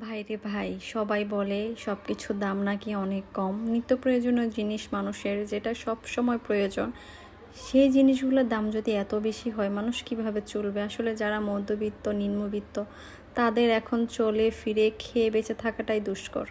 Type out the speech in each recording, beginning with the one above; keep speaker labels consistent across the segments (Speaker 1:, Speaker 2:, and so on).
Speaker 1: ভাই রে ভাই, সবাই বলে সব কিছুর দাম নাকি অনেক কম। নিত্য প্রয়োজনীয় জিনিস মানুষের, যেটা সব সময় প্রয়োজন। সেই জিনিসগুলোর দাম যদি এত বেশি হয়, মানুষ কীভাবে চলবে? আসলে যারা মধ্যবিত্ত, নিম্নবিত্ত, তাদের এখন চলে ফিরে খেয়ে বেঁচে থাকাটাই দুষ্কর।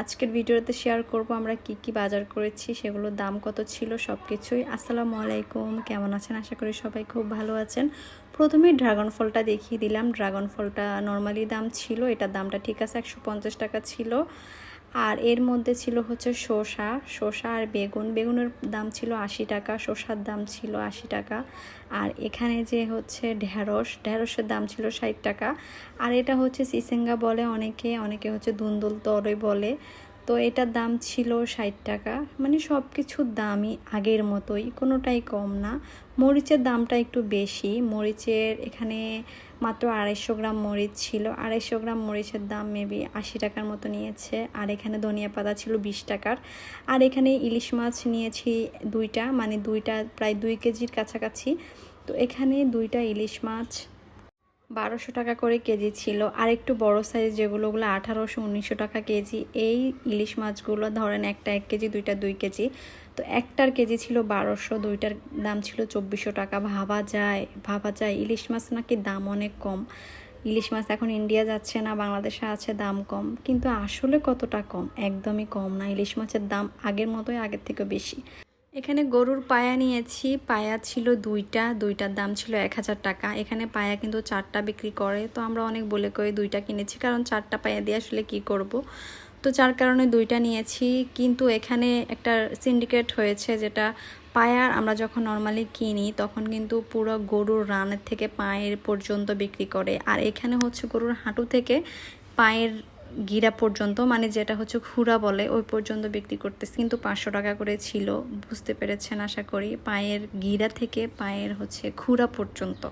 Speaker 1: আজকের ভিডিওতে শেয়ার করব আমরা কি কি বাজার করেছি, সেগুলোর দাম কত ছিল সব কিছুই আসসালামু আলাইকুম, কেমন আছেন? আশা করি সবাই খুব ভালো আছেন। প্রথমে ড্রাগন ফলটা দেখিয়ে দিলাম। ড্রাগন ফলটা নর্মালি দাম ছিল, এটার দামটা ঠিক আছে, একশো পঞ্চাশ টাকা ছিল। আর এর মধ্যে ছিল হচ্ছে শসা শসা আর বেগুন। বেগুনের দাম ছিল আশি টাকা, শসার দাম ছিল আশি টাকা। আর এখানে যে হচ্ছে ঢ্যাঁড়স ঢ্যাঁড়সের দাম ছিল ষাট টাকা। আর এটা হচ্ছে সিসেঙ্গা বলে অনেকে অনেকে হচ্ছে দুন্দুল তরই বলে। তো এটার দাম ছিল ষাট টাকা। মানে সব কিছুর দামই আগের মতোই, কোনোটাই কম না। মরিচের দামটা একটু বেশি। মরিচের এখানে মাত্র আড়াইশো গ্রাম মরিচ ছিল। আড়াইশো গ্রাম মরিচের দাম মেবি আশি টাকার মতো নিয়েছে। আর এখানে ধনিয়া পাতা ছিল বিশ টাকার। আর এখানে ইলিশ মাছ নিয়েছি দুইটা। মানে দুইটা, প্রায় দুই কেজির কাছাকাছি। তো এখানে দুইটা ইলিশ মাছ বারোশো টাকা করে কেজি ছিল। আর একটু বড় সাইজ যেগুলো ওগুলো আঠারোশো, উনিশশো টাকা কেজি। এই ইলিশ মাছগুলো ধরেন একটা এক কেজি, দুইটা দুই কেজি। তো একটার কেজি ছিল বারোশো, দুইটার দাম ছিল চব্বিশশো টাকা। ভাবা যায় ভাবা যায়, ইলিশ মাছ নাকি দাম অনেক কম। ইলিশ মাছ এখন ইন্ডিয়া যাচ্ছে না, বাংলাদেশে আছে দাম কম। কিন্তু আসলে কতটা কম? একদমই কম না। ইলিশ মাছের দাম আগের মতোই আগের থেকে বেশি। এখানে গরুর পায়া নিয়েছি। পায়া ছিল দুইটা, দুইটার দাম ছিল এক হাজার টাকা। এখানে পায়া কিন্তু চারটা বিক্রি করে। তো আমরা অনেক বলে করে দুইটা কিনেছি, কারণ চারটা পায়া দিয়ে আসলে কি করব? তো যার কারণে দুইটা নিয়েছি। কিন্তু এখানে একটা সিন্ডিকেট হয়েছে যেটা পায়ার আমরা যখন নর্মালি কিনি, তখন কিন্তু পুরো গরুর রানের থেকে পায়ের পর্যন্ত বিক্রি করে। আর এখানে হচ্ছে গরুর হাঁটু থেকে পায়ের গিরা পর্যন্ত মানে যেটা হচ্ছে খুরা বলে, ওই পর্যন্ত বিক্রি করতেছে। কিন্তু পাঁচশো টাকা করে ছিল, বুঝতে পেরেছেন আশা করি। পায়ের গিরা থেকে পায়ের হচ্ছে খুরা পর্যন্ত।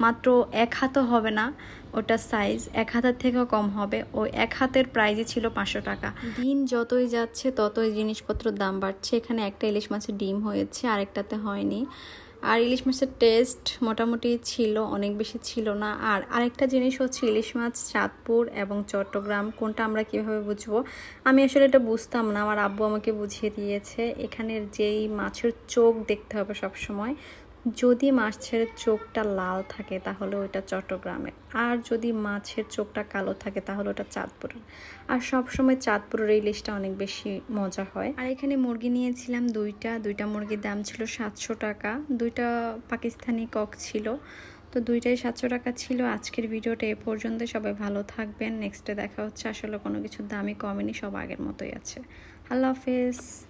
Speaker 1: মাত্র এক হাতও হবে না ওটা সাইজ এক হাতের থেকেও কম হবে। ওই এক হাতের প্রাইজই ছিল পাঁচশো টাকা। দিন যতই যাচ্ছে, ততই জিনিসপত্রের দাম বাড়ছে। এখানে একটা ইলিশ মাছের ডিম হয়েছে, আরেকটাতে হয়নি। আর ইলিশ মাছের টেস্ট মোটামুটি ছিল, অনেক বেশি ছিল না। আর আরেকটা জিনিস হচ্ছে ইলিশ মাছ চাঁদপুর এবং চট্টগ্রাম, কোনটা আমরা কীভাবে বুঝব? আমি আসলে এটা বুঝতাম না, আমার আব্বু আমাকে বুঝিয়ে দিয়েছে। এখানের যেই মাছের চোখ দেখতে হবে সব সময় যদি মাছের চোখটা লাল থাকে তাহলে ওইটা চট্টগ্রামের। আর যদি মাছের চোখটা কালো থাকে তাহলে ওটা চাঁদপুরের। আর সব সময় চাঁদপুরের এই ইলিশটা অনেক বেশি মজা হয়। আর এখানে মুরগি নিয়েছিলাম দুইটা। দুইটা মুরগির দাম ছিল সাতশো টাকা। দুইটা পাকিস্তানি কক ছিল। তো দুইটাই সাতশো টাকা ছিল। আজকের ভিডিওটা এ পর্যন্ত। সবাই ভালো থাকবেন। নেক্সটে দেখা হচ্ছে। আসলে কোনো কিছুর দামই কমেনি। সব আগের মতোই আছে। আল্লাহ হাফেজ।